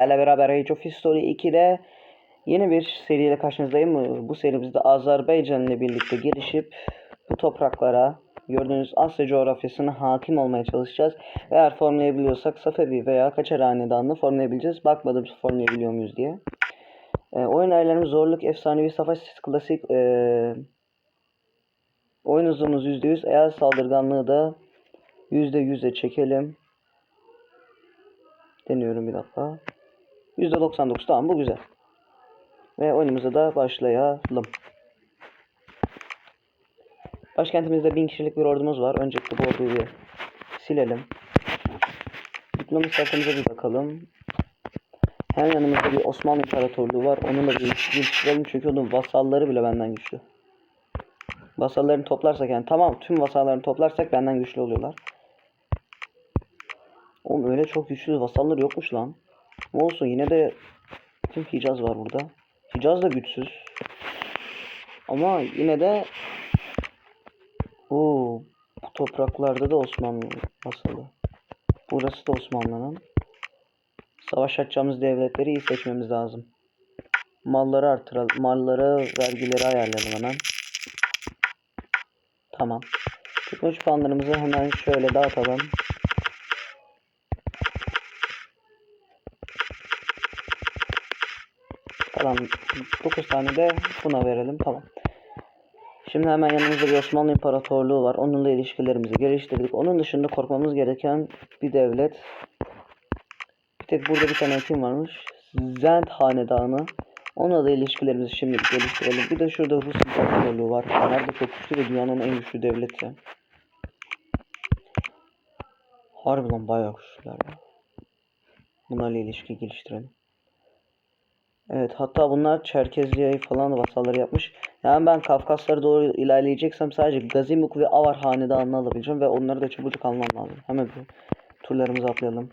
Sizlerle beraber Age of History 2'de yeni bir seriyle karşınızdayım. Bu serimizde Azerbaycan ile birlikte gelişip bu topraklara gördüğünüz Asya coğrafyasına hakim olmaya çalışacağız. Eğer formlayabiliyorsak Safevi veya Kaçar Hanedanlığı formlayabileceğiz. Bakmadım formlayabiliyor muyuz diye. E, oyun ayarlarımız zorluk, efsanevi, savaş, klasik, e, oyun hızımız %100, eğer saldırganlığı da %100'e çekelim. Deniyorum bir dakika. %99 tamam bu güzel. Ve oyunumuza da başlayalım. Başkentimizde 1000 kişilik bir ordumuz var. Öncelikle bu orduyu bir silelim. Diplomat haritamıza bir bakalım. Hem yanımızda bir Osmanlı İmparatorluğu var. Onunla bir ilişki geliştirelim çünkü onun vasalları bile benden güçlü. Vasallarını toplarsak yani tamam tüm vasallarını toplarsak benden güçlü oluyorlar. Oğlum öyle çok güçlü vasalları yokmuş lan. Olsun yine de tüm Hicaz var burada. Hicaz da güçsüz. Ama yine de Oo, bu topraklarda da Osmanlı vasalı. Burası da Osmanlı'nın. Savaş açacağımız devletleri iyi seçmemiz lazım. Malları artıralım. Malları, vergileri ayarlayalım hemen. Tamam. Teknoloji puanlarımızı hemen şöyle dağıtalım. Tamam. 9 tane de buna verelim. Tamam. Şimdi hemen yanımızda bir Osmanlı İmparatorluğu var. Onunla ilişkilerimizi geliştirdik. Onun dışında korkmamız gereken bir devlet. Bir tek burada bir tane kim varmış? Zend Hanedanı. Onunla da ilişkilerimizi şimdi geliştirelim. Bir de şurada Rus İmparatorluğu var. Onlar da çok güçlü ve dünyanın en güçlü devleti. Harbi lan bayağı güçlüler. Bunlarla ilişki geliştirelim. Evet hatta bunlar Çerkezli'ye falan vasalları yapmış. Yani ben Kafkaslara doğru ilerleyeceksem sadece Gazimuk ve Avar hanedanını alabileceğim ve onları da çabucak almam lazım. Hemen bir turlarımızı atlayalım.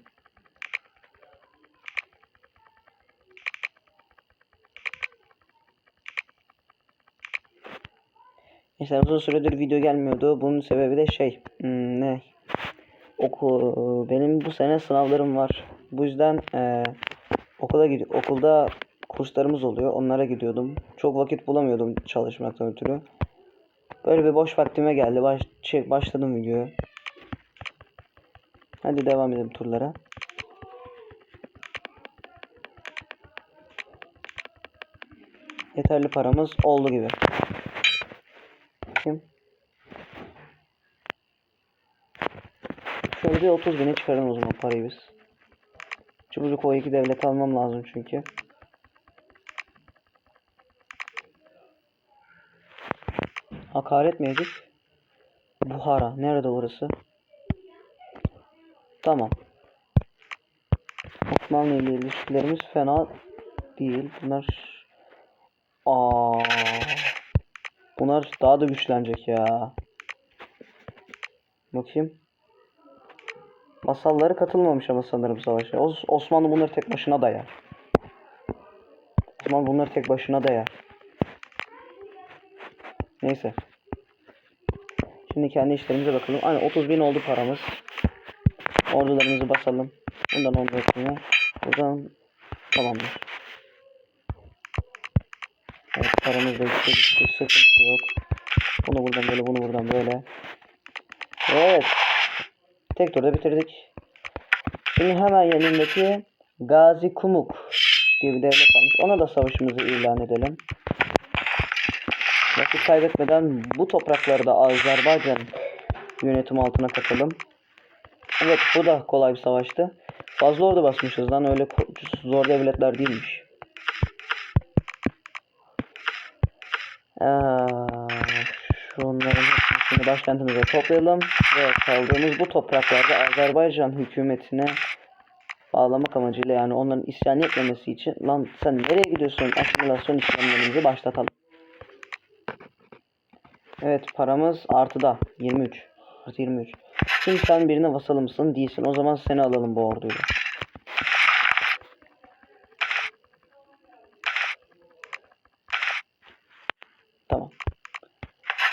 İşte uzun süredir video gelmiyordu. Bunun sebebi de şey hmm, ne? Oku, benim bu sene sınavlarım var. Bu yüzden eee okula gidi okulda kurslarımız oluyor. Onlara gidiyordum. Çok vakit bulamıyordum çalışmaktan ötürü. Böyle bir boş vaktime geldi. Baş, şey, başladım videoya. Hadi devam edelim turlara. Yeterli paramız oldu gibi. Kim? Şöyle bir 30 bine çıkaralım o zaman parayı biz. Çabucak o iki devleti almam lazım çünkü. Hakaret yedik? Buhara. Nerede orası? Tamam. Osmanlı ile ilişkilerimiz fena değil. Bunlar Aa, Bunlar daha da güçlenecek ya. Bakayım. Masalları katılmamış ama sanırım savaşa. Os Osmanlı bunları tek başına dayar. Osmanlı bunları tek başına dayar. Neyse. Şimdi kendi işlerimize bakalım. Aynen 30 bin oldu paramız. Ordularımızı basalım. Bundan 14 bine. Buradan tamamdır. Evet paramız da gitti gitti. Sıkıntı yok. Bunu buradan böyle bunu buradan böyle. Evet. Tek turda bitirdik. Şimdi hemen yanındaki Gazi Kumuk diye bir devlet varmış. Ona da savaşımızı ilan edelim. Vakit kaybetmeden bu toprakları da Azerbaycan yönetim altına katalım. Evet bu da kolay bir savaştı. Fazla ordu basmışız lan öyle zor devletler değilmiş. Ee, şunların hepsini başkentimize toplayalım ve kaldığımız bu topraklarda Azerbaycan hükümetine bağlamak amacıyla yani onların isyan etmemesi için lan sen nereye gidiyorsun asimilasyon işlemlerimizi başlatalım. Evet paramız artıda 23 artı 23. Şimdi sen birine vasalı mısın değilsin o zaman seni alalım bu orduyla. Tamam.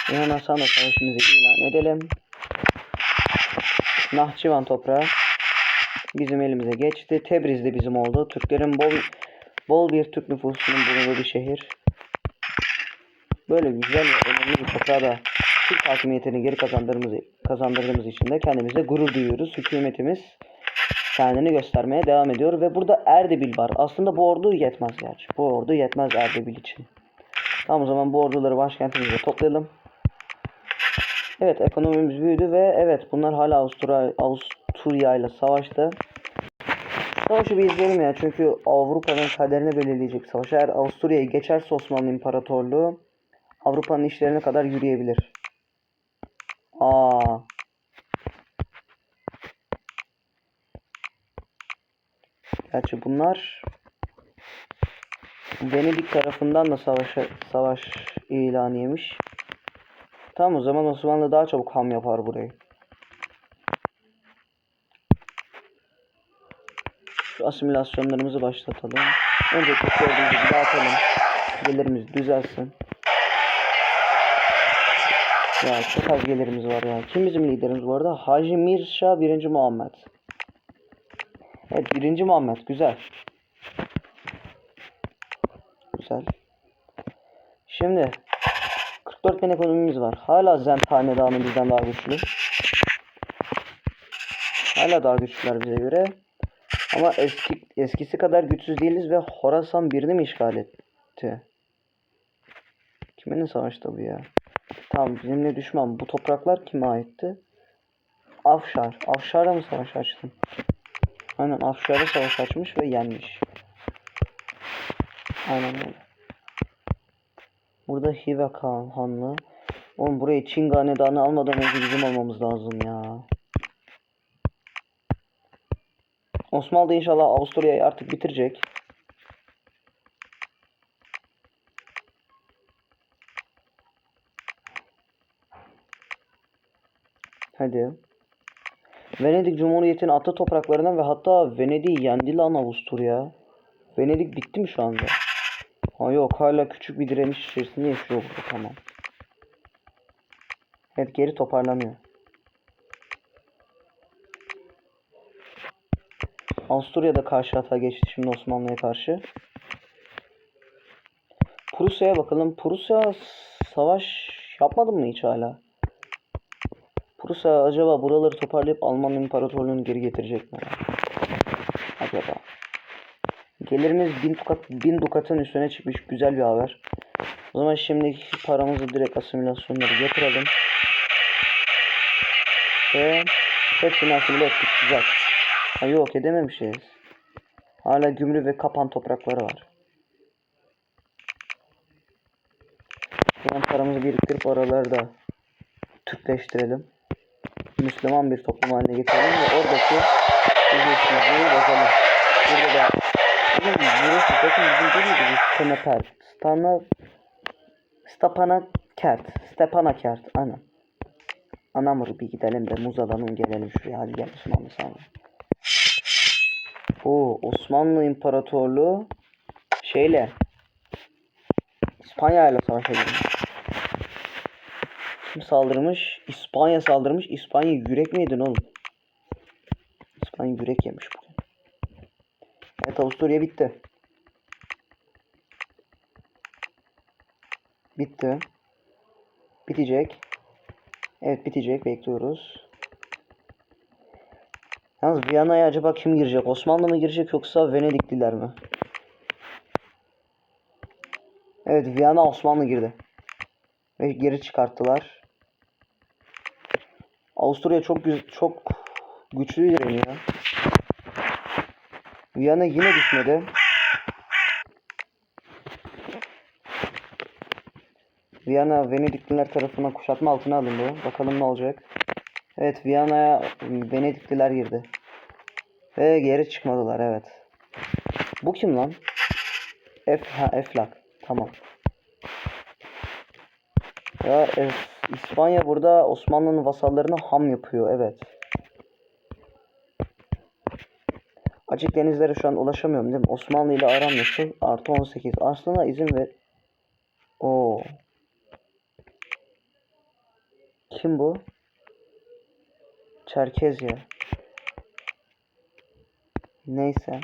Hemen sana savaşımızı ilan edelim. Nahçıvan toprağı. bizim elimize geçti. Tebriz de bizim oldu. Türklerin bol bol bir Türk nüfusunun bulunduğu bir şehir. Böyle güzel ve önemli bir toprağa da Türk hakimiyetini geri kazandırdığımız, kazandırdığımız için de kendimize gurur duyuyoruz. Hükümetimiz kendini göstermeye devam ediyor ve burada Erdebil var. Aslında bu ordu yetmez gerçi. Bu ordu yetmez Erdebil için. Tamam o zaman bu orduları başkentimize toplayalım. Evet ekonomimiz büyüdü ve evet bunlar hala Avusturya, Avusturya ile savaşta. Savaşı bir izleyelim ya çünkü Avrupa'nın kaderini belirleyecek savaş. Eğer Avusturya'yı geçerse Osmanlı İmparatorluğu Avrupa'nın işlerine kadar yürüyebilir. Aa. Gerçi bunlar Venedik tarafından da savaş savaş ilanı yemiş. Tamam o zaman Osmanlı daha çabuk ham yapar burayı. Şu asimilasyonlarımızı başlatalım. Önce gördüğünüz dağıtalım. Gelirimiz düzelsin. Ya çok az gelirimiz var ya. Kim bizim liderimiz bu arada? Hacı Mirşah 1. Muhammed. Evet 1. Muhammed güzel. Güzel. Şimdi 44 bin ekonomimiz var. Hala Zend Hanedanı bizden daha güçlü. Hala daha güçlüler bize göre. Ama eski eskisi kadar güçsüz değiliz ve Horasan birini mi işgal etti? Kiminle savaşta bu ya? Tamam bizimle düşman. Bu topraklar kime aitti? Afşar. Afşar'la mı savaş açtın? Aynen Afşar'la savaş açmış ve yenmiş. Aynen öyle. Burada Hive Hanlı. Oğlum burayı Çin Hanedanı almadan önce bizim almamız lazım ya. Osmanlı inşallah Avusturya'yı artık bitirecek. Hadi. Venedik Cumhuriyeti'nin atı topraklarına ve hatta Venedik'i yendi lan Avusturya. Venedik bitti mi şu anda? Ha yok hala küçük bir direniş içerisinde yaşıyor burada tamam. Evet geri toparlanıyor. Avusturya da karşı hata geçti şimdi Osmanlı'ya karşı. Prusya'ya bakalım. Prusya savaş yapmadı mı hiç hala? Prusya acaba buraları toparlayıp Alman İmparatorluğu'nu geri getirecek mi? Acaba. Gelirimiz 1000 dukat, 1000 dukatın üstüne çıkmış. Güzel bir haber. O zaman şimdi paramızı direkt asimilasyonları yatıralım. Ve hepsini asimile ettik. Güzel. Ha yok edememişiz. Hala gümrü ve kapan toprakları var. Hemen paramızı biriktirip oraları da Türkleştirelim. Müslüman bir toplum haline getirelim ve oradaki ücretsizliği bozalım. Burada da bizim burası bakın bizim değil miydi? Stenaper. Stana Stepanakert. Stepanakert. Ana. Anamur bir gidelim de muz alalım gelelim şuraya. Hadi gel Osmanlı sana. Oo, Osmanlı İmparatorluğu şeyle İspanya ile savaşa girmiş. Kim saldırmış? İspanya saldırmış. İspanya yürek mi yedin oğlum? İspanya yürek yemiş bugün. Evet Avusturya bitti. Bitti. Bitecek. Evet bitecek. Bekliyoruz. Yalnız Viyana'ya acaba kim girecek? Osmanlı mı girecek yoksa Venedikliler mi? Evet Viyana Osmanlı girdi. Ve geri çıkarttılar. Avusturya çok çok güçlü direniyor. Viyana yine düşmedi. Viyana Venedikliler tarafından kuşatma altına alındı. Bakalım ne olacak. Evet Viyana'ya Venedikliler girdi. Ve geri çıkmadılar evet. Bu kim lan? F ha Eflak. Tamam. Ya e, İspanya burada Osmanlı'nın vasallarını ham yapıyor evet. Açık denizlere şu an ulaşamıyorum değil mi? Osmanlı ile aram nasıl? Artı 18. Aslında izin ver. Oo. Kim bu? Çerkezya. Neyse.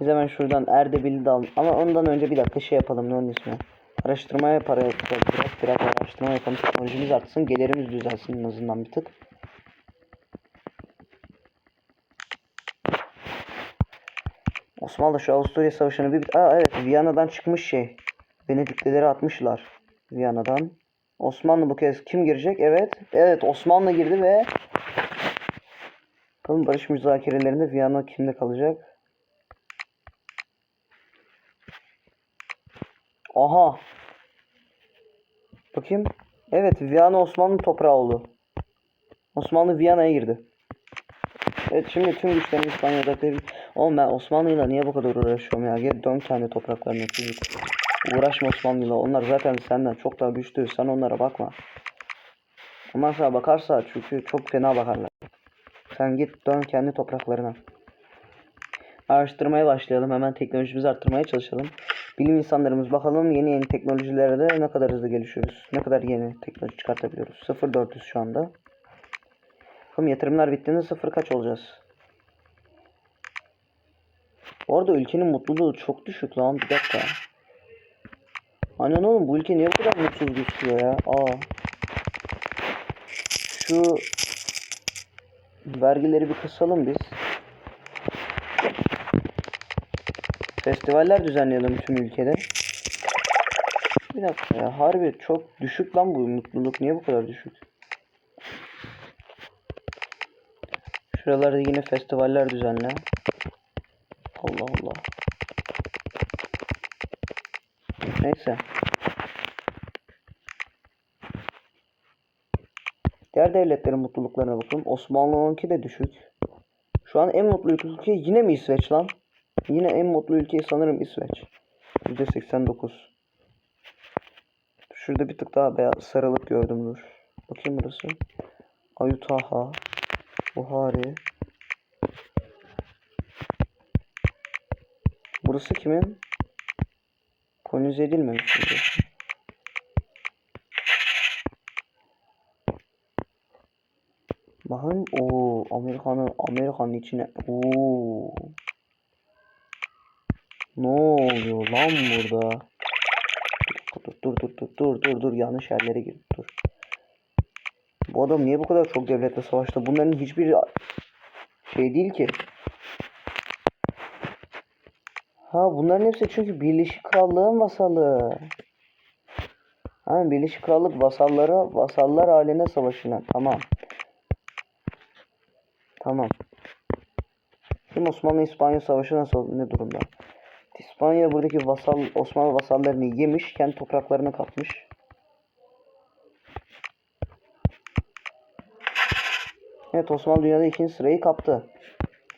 Biz hemen şuradan Erdebil'i de alalım. Ama ondan önce bir dakika şey yapalım. Ne onun ismi? Araştırmaya para yapacağız. Biraz, biraz araştırma yapalım. Teknolojimiz artsın. Gelirimiz düzelsin en azından bir tık. Osmanlı şu Avusturya Savaşı'nı bir... Aa evet Viyana'dan çıkmış şey. Venediklileri atmışlar. Viyana'dan. Osmanlı bu kez kim girecek? Evet. Evet Osmanlı girdi ve Bakalım barış müzakerelerinde Viyana kimde kalacak? Aha. Bakayım. Evet Viyana Osmanlı toprağı oldu. Osmanlı Viyana'ya girdi. Evet şimdi tüm güçlerini İspanya'da Oğlum ben Osmanlı'yla niye bu kadar uğraşıyorum ya? Gel dön kendi topraklarına çocuk. Uğraşma Osmanlı'yla. Onlar zaten senden çok daha güçlü. Sen onlara bakma. Onlar sana bakarsa çünkü çok fena bakarlar. Sen git dön kendi topraklarına. Araştırmaya başlayalım. Hemen teknolojimizi arttırmaya çalışalım. Bilim insanlarımız bakalım yeni yeni teknolojilerde ne kadar hızlı gelişiyoruz. Ne kadar yeni teknoloji çıkartabiliyoruz. 0400 şu anda. Bakalım yatırımlar bittiğinde sıfır kaç olacağız? Bu arada ülkenin mutluluğu çok düşük lan. Bir dakika. Annen oğlum bu ülke niye bu kadar mutsuz gözüküyor ya? Aa. Şu vergileri bir kısalım biz. Festivaller düzenleyelim tüm ülkede. Bir dakika ya harbi çok düşük lan bu mutluluk niye bu kadar düşük? Şuralarda yine festivaller düzenle. Allah Allah. Neyse. Diğer devletlerin mutluluklarına bakalım. Osmanlı'nınki de düşük. Şu an en mutlu ülke yine mi İsveç lan? Yine en mutlu ülke sanırım İsveç. %89. Şurada bir tık daha beyaz sarılık gördüm dur. Bakayım burası. Ayutaha. Buhari. Burası kimin? Kolonize edilmemiş. burası. Bakın o Amerikan'ın Amerika'nın içine o Ne oluyor lan burada? Dur dur dur dur dur dur dur yanlış yerlere girdim dur. Bu adam niye bu kadar çok devletle savaştı? Bunların hiçbiri şey değil ki. Ha bunların hepsi çünkü Birleşik Krallığın vasalı. Ha Birleşik Krallık vasallara vasallar haline savaşına. Tamam. Tamam. Şimdi Osmanlı İspanya Savaşı nasıl ne durumda? İspanya buradaki vasal Osmanlı vasallarını yemiş, kendi topraklarına katmış. Evet Osmanlı dünyada ikinci sırayı kaptı.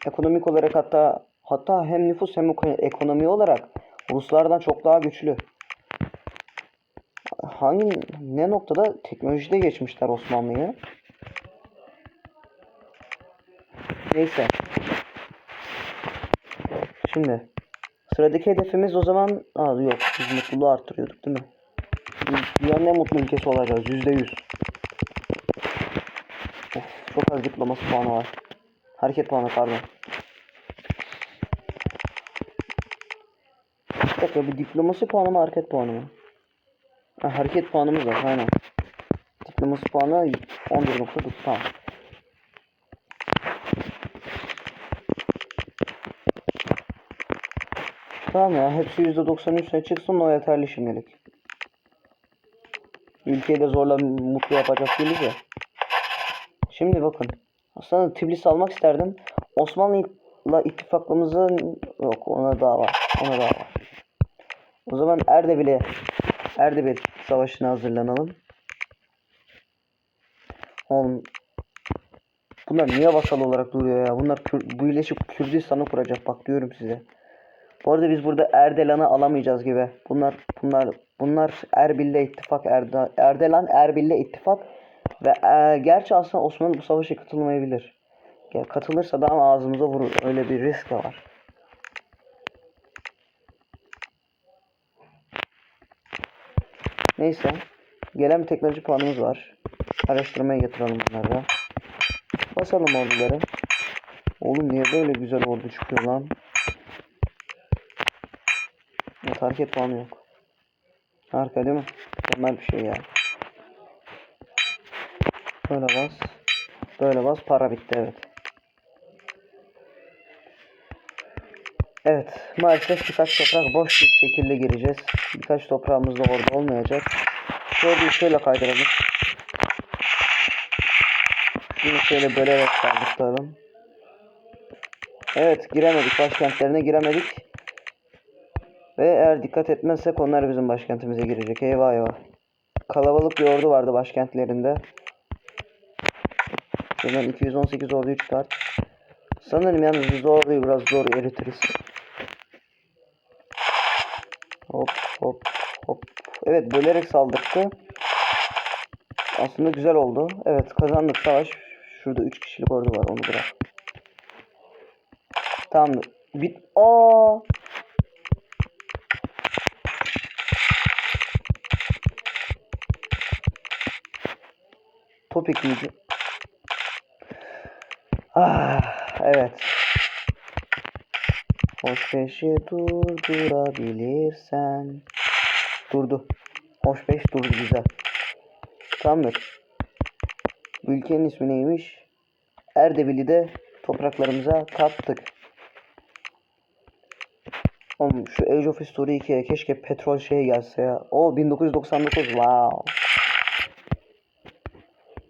Ekonomik olarak hatta hatta hem nüfus hem eko- ekonomi olarak Ruslardan çok daha güçlü. Hangi ne noktada teknolojide geçmişler Osmanlı'yı? Neyse. Şimdi sıradaki hedefimiz o zaman Aa, yok biz mutluluğu arttırıyorduk değil mi? Biz Dünyanın en mutlu ülkesi olacağız yüzde yüz. Of, çok az diploması puanı var. Hareket puanı pardon. Bir dakika bu diplomasi puanı mı hareket puanı mı? Ha, hareket puanımız var aynen. Diplomasi puanı 11.9 tamam. Tamam ya hepsi %93'e çıksın o yeterli şimdilik. Ülkeyi de zorla mutlu yapacak değiliz ya. Şimdi bakın. Aslında Tbilisi almak isterdim. Osmanlı'yla ittifaklığımızın yok ona daha var. Ona daha var. O zaman Erdebil'e Erdebil savaşına hazırlanalım. Oğlum Bunlar niye vasal olarak duruyor ya? Bunlar Kür Birleşik Kürdistan'ı kuracak bak diyorum size. Bu arada biz burada Erdelan'ı alamayacağız gibi. Bunlar bunlar bunlar Erbil'le ittifak Erde, Erdelan Erbil'le ittifak ve e, gerçi aslında Osmanlı bu savaşa katılmayabilir. Ya, katılırsa da ağzımıza vurur. Öyle bir risk de var. Neyse. Gelen bir teknoloji puanımız var. Araştırmaya yatıralım bunları. Basalım orduları. Oğlum niye böyle güzel ordu çıkıyor lan? Hareket puanı yok. Harika değil mi? Mükemmel bir şey ya. Böyle bas. Böyle bas. Para bitti evet. Evet. Maalesef birkaç toprak boş bir şekilde gireceğiz. Birkaç toprağımız da orada olmayacak. Şöyle şöyle kaydıralım. Şunu şöyle bölerek kaldırtalım. Evet giremedik. Başkentlerine giremedik. Ve eğer dikkat etmezsek onlar bizim başkentimize girecek. Eyvah eyvah. Kalabalık bir ordu vardı başkentlerinde. Şuradan 218 orduyu çıkart. Sanırım yalnız biz orduyu biraz zor eritiriz. Hop hop hop. Evet bölerek saldırdı. Aslında güzel oldu. Evet kazandık savaş. Şurada 3 kişilik ordu var onu bırak. Tamam. Bit. Aa! Topik miydi? Ah, evet. Hoş beşi durdurabilirsen. Durdu. Hoş beş durdu güzel. Tamamdır. Ülkenin ismi neymiş? Erdebil'i de topraklarımıza kattık. Oğlum şu Age of History 2'ye keşke petrol şeye gelse ya. O 1999 wow.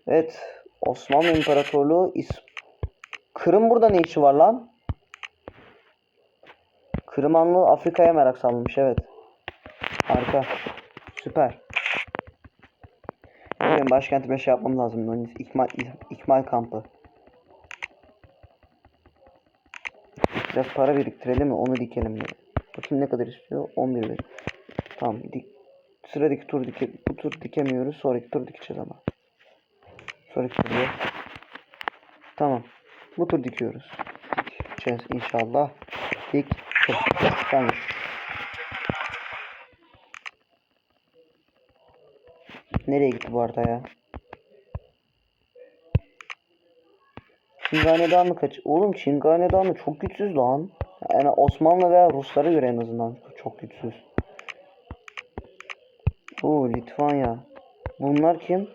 Evet. Osmanlı İmparatorluğu is Kırım burada ne işi var lan? Kırımanlı Afrika'ya merak salmış evet. Harika. Süper. Benim başkentime şey yapmam lazım. İkmal, ikmal kampı. Biraz para biriktirelim mi? Onu dikelim mi? Bakayım ne kadar istiyor? 11 bin. Tamam. Dik. Sıradaki tur dike bu tur dikemiyoruz. Sonraki tur dikeceğiz ama. Tur diyor. Tamam. Bu tur dikiyoruz. Dikeceğiz inşallah. Dik. Tamam. Nereye gitti bu arada ya? Çingane'den mi kaç? Oğlum Çingane'den mi çok güçsüz lan. Yani Osmanlı veya Ruslara göre en azından çok güçsüz. Oo Litvanya. Bunlar kim?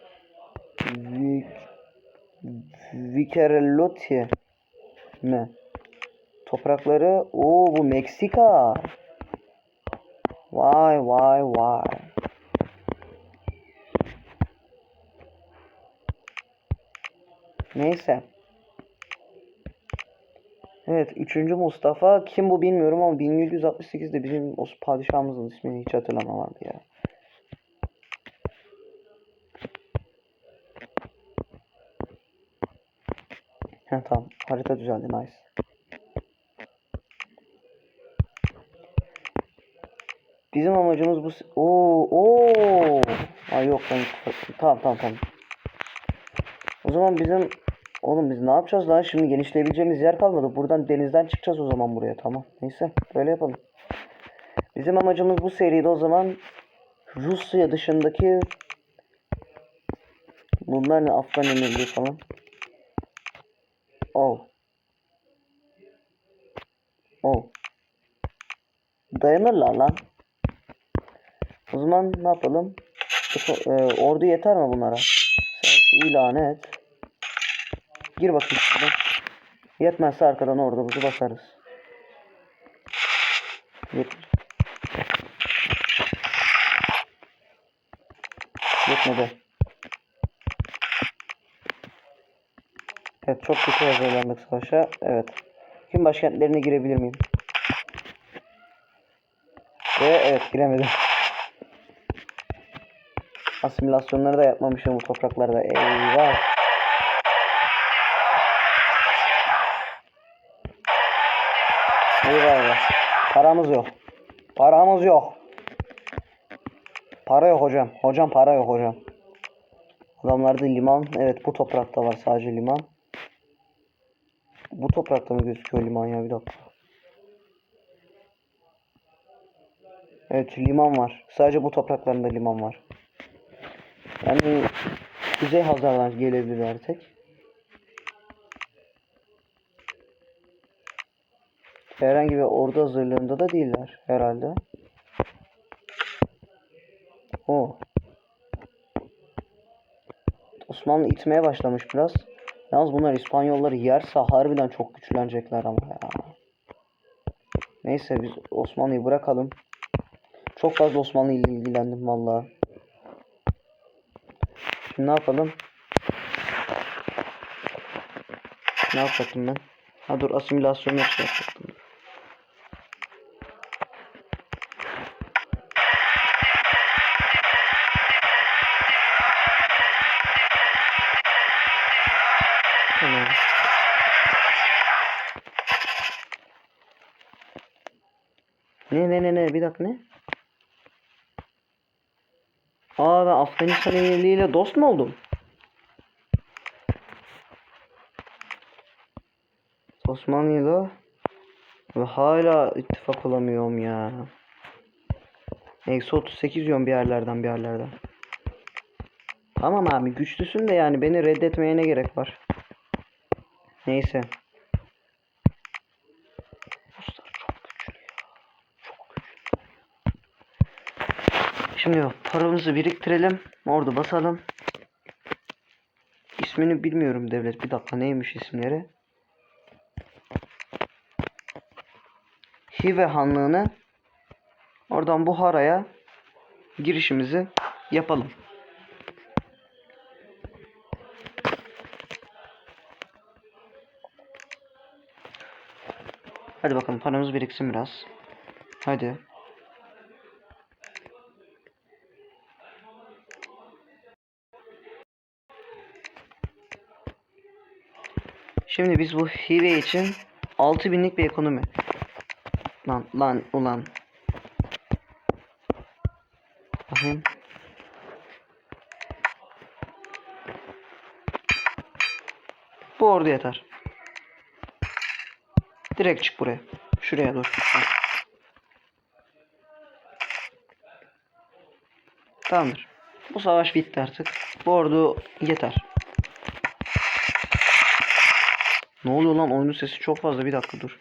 Vik Vikereloti mi? Toprakları o bu Meksika. Vay vay vay. Neyse. Evet 3. Mustafa kim bu bilmiyorum ama 1768'de bizim o padişahımızın ismini hiç hatırlamam vardı ya. Heh, tamam harita düzeldi nice. Bizim amacımız bu. Oo, oo. Ay yok ben tamam tamam tamam. O zaman bizim oğlum biz ne yapacağız lan? Şimdi genişleyebileceğimiz yer kalmadı. Buradan denizden çıkacağız o zaman buraya tamam. Neyse böyle yapalım. Bizim amacımız bu seride o zaman Rusya dışındaki bunlar ne Afgan emirliği falan. Oh. Oh. Dayanırlar lan. O zaman ne yapalım? E, ordu yeter mi bunlara? Sen ilan et. Gir bakayım şuradan. Yetmezse arkadan ordumuzu basarız. Yet Yetmedi. Evet çok kötü hazırlandık savaşa. Evet. Kim başkentlerine girebilir miyim? Ve evet giremedim. Asimilasyonları da yapmamışım bu topraklarda. Eyvah. Eyvah eyvah. Paramız yok. Paramız yok. Para yok hocam. Hocam para yok hocam. Adamlarda liman. Evet bu toprakta var sadece liman. Bu toprakta mı gözüküyor liman ya bir dakika. Evet liman var. Sadece bu topraklarında liman var. Yani Kuzey Hazarlar gelebilir tek. herhangi bir ordu hazırlığında da değiller herhalde. O. Osmanlı itmeye başlamış biraz. Yalnız bunlar İspanyolları yerse harbiden çok güçlenecekler ama ya. Neyse biz Osmanlı'yı bırakalım. Çok fazla Osmanlı ile ilgilendim vallahi. Şimdi ne yapalım? Ne yapacaktım ben? Ha dur asimilasyon yapacaktım. Ne ne ne ne bir dakika ne? Aa ben Afganistan Emirliği ile dost mu oldum? Osmanlı'yla ve hala ittifak olamıyorum ya. Eksi 38 yiyorum bir yerlerden bir yerlerden. Tamam abi güçlüsün de yani beni reddetmeye ne gerek var? Neyse. Ruslar çok güçlü ya. Çok güçlü. Şimdi paramızı biriktirelim. Orada basalım. İsmini bilmiyorum devlet. Bir dakika neymiş isimleri? Hive Hanlığı'nı oradan Buhara'ya girişimizi yapalım. Hadi bakalım paramız biriksin biraz. Hadi. Şimdi biz bu hive için 6000'lik bir ekonomi. Lan lan ulan. Bakayım. Bu ordu yeter. Direkt çık buraya. Şuraya dur. Tamamdır. Bu savaş bitti artık. Bu ordu yeter. Ne oluyor lan? Oyunun sesi çok fazla. Bir dakika dur.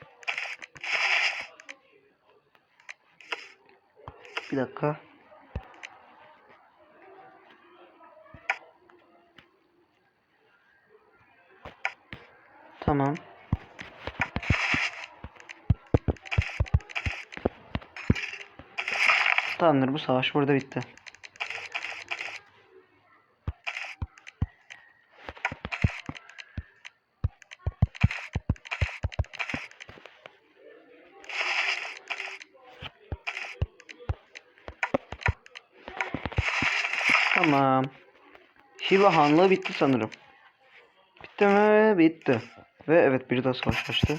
Bir dakika. Tamam. Tamamdır bu savaş burada bitti. Tamam. Hiva Hanlığı bitti sanırım. Bitti mi? Bitti. Ve evet biri daha savaş açtı.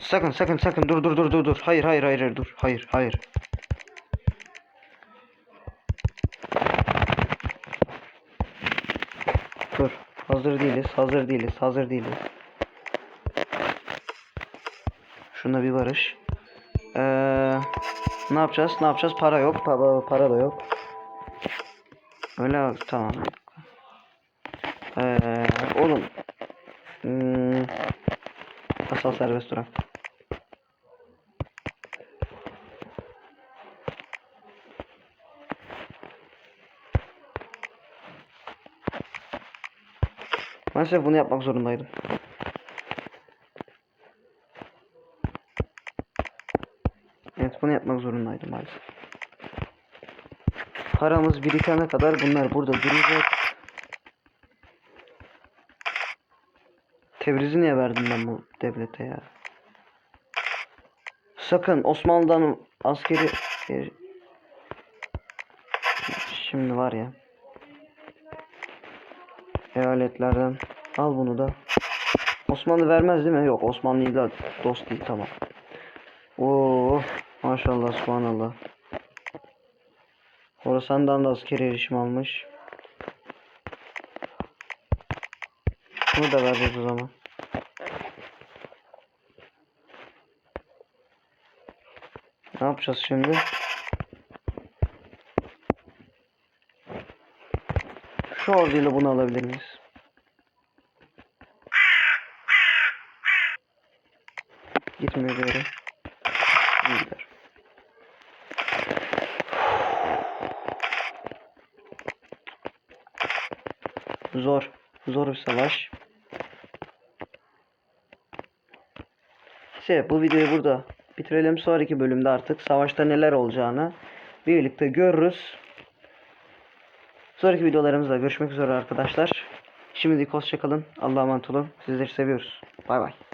Sakın sakın sakın dur dur dur dur dur. Hayır hayır hayır hayır dur. Hayır hayır. Dur. Hazır değiliz. Hazır değiliz. Hazır değiliz. Şuna bir barış. Ee, ne yapacağız? Ne yapacağız? Para yok. Para, para da yok. Öyle tamam. Ee, oğlum. Hmm, asal serbest durak. Maalesef bunu yapmak zorundaydım. Evet bunu yapmak zorundaydım maalesef. Paramız birikene kadar bunlar burada duracak. Tebrizi niye verdim ben bu devlete ya? Sakın Osmanlı'dan askeri e, şimdi var ya eyaletlerden al bunu da Osmanlı vermez değil mi? Yok Osmanlı'yla dost değil tamam. Oo maşallah subhanallah. Horasan'dan da askeri erişim almış. Bunu da vereceğiz o zaman. Ne yapacağız şimdi? Şu orduyla bunu alabilir miyiz? Gitmiyor bir Zor. Zor bir savaş. Şey, bu videoyu burada bitirelim. Sonraki bölümde artık savaşta neler olacağını birlikte görürüz. Sonraki videolarımızda görüşmek üzere arkadaşlar. Şimdilik hoşçakalın. Allah'a emanet olun. Sizleri seviyoruz. Bay bay.